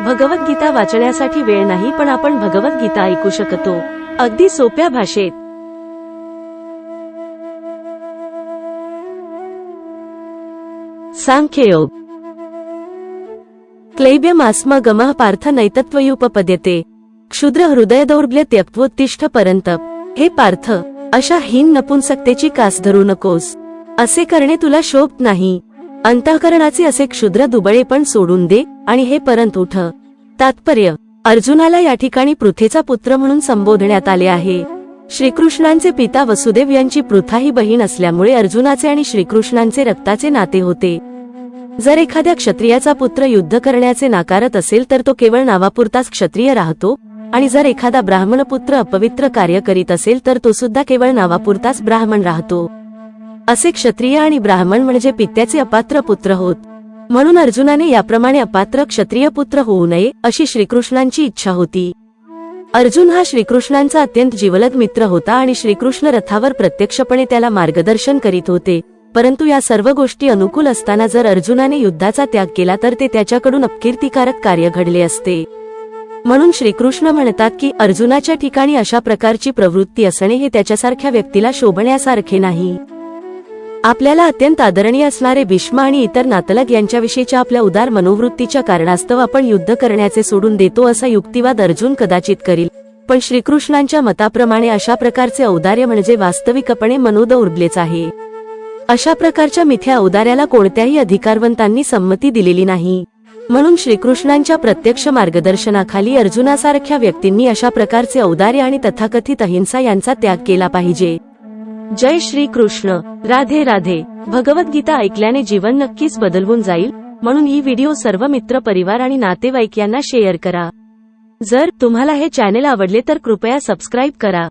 भगवद्गीता वाचण्यासाठी वेळ नाही पण आपण भगवद्गीता ऐकू शकतो. अगदी सोप्या भाषेत. सांख्ययोग. क्लैब्यमास्म गम पार्थ नैतत्वयुपपद्यते क्षुद्र हृदय दौर्बल्य त्यक्त्वोत्तिष्ठ पर्यंत हे पार्थ अशा हीन नपुंसकतेची कास धरू नकोस. असे करणे तुला शोभ नाही. अंतःकरणाचे असे क्षुद्र दुबळे पण सोडून दे आणि हे परंत उठ. तात्पर्य अर्जुनाला या ठिकाणी पृथेचा पुत्र म्हणून संबोधण्यात आले आहे. श्रीकृष्णांचे पिता वसुदेव यांची पृथा ही बहीण असल्यामुळे अर्जुनाचे आणि श्रीकृष्णांचे रक्ताचे नाते होते. जर एखाद्या क्षत्रियाचा पुत्र युद्ध करण्याचे नाकारत असेल तर तो केवळ नावापुरताच क्षत्रिय राहतो आणि जर एखादा ब्राह्मण पुत्र अपवित्र कार्य करीत असेल तर तो सुद्धा केवळ नावापुरताच ब्राह्मण राहतो. असे क्षत्रिय आणि ब्राह्मण म्हणजे पित्याचे अपात्र पुत्र होत. म्हणून अर्जुनाने याप्रमाणे अपात्र क्षत्रिय पुत्र होऊ नये अशी श्रीकृष्णांची इच्छा होती. अर्जुन हा श्रीकृष्णांचा अत्यंत जिवलग मित्र होता आणि श्रीकृष्ण रथावर प्रत्यक्षपणे त्याला मार्गदर्शन करीत होते. परंतु या सर्व गोष्टी अनुकूल असताना जर अर्जुनाने युद्धाचा त्याग केला तर ते त्याच्याकडून अपकीर्तिकारक कार्य घडले असते. म्हणून श्रीकृष्ण म्हणतात की अर्जुनाच्या ठिकाणी अशा प्रकारची प्रवृत्ती असणे हे त्याच्यासारख्या व्यक्तीला शोभण्यासारखे नाही. आपल्याला अत्यंत आदरणीय असणारे भीष्म आणि इतर नातलग यांच्याविषयीच्या आपल्या उदार मनोवृत्तीच्या कारणास्तव आपण युद्ध करण्याचे सोडून देतो असा युक्तिवाद अर्जुन कदाचित करील. पण श्रीकृष्णांच्या मताप्रमाणे अशा प्रकारचे औदार्य म्हणजे वास्तविकपणे मनोद उर्बलेच आहे. अशा प्रकारच्या मिथ्या औदार्याला कोणत्याही अधिकारवंतांनी संमती दिलेली नाही. म्हणून श्रीकृष्णांच्या प्रत्यक्ष मार्गदर्शनाखाली अर्जुनासारख्या व्यक्तींनी अशा प्रकारचे औदार्य आणि तथाकथित अहिंसा यांचा त्याग केला पाहिजे. जय श्री कृष्ण. राधे राधे. भगवद्गीता ऐकल्याने जीवन नक्कीच बदलवून जाईल. म्हणून ही व्हिडिओ सर्व मित्र परिवार आणि नातेवाईक यांना शेअर करा. जर तुम्हाला हे चॅनेल आवडले तर कृपया सबस्क्राईब करा.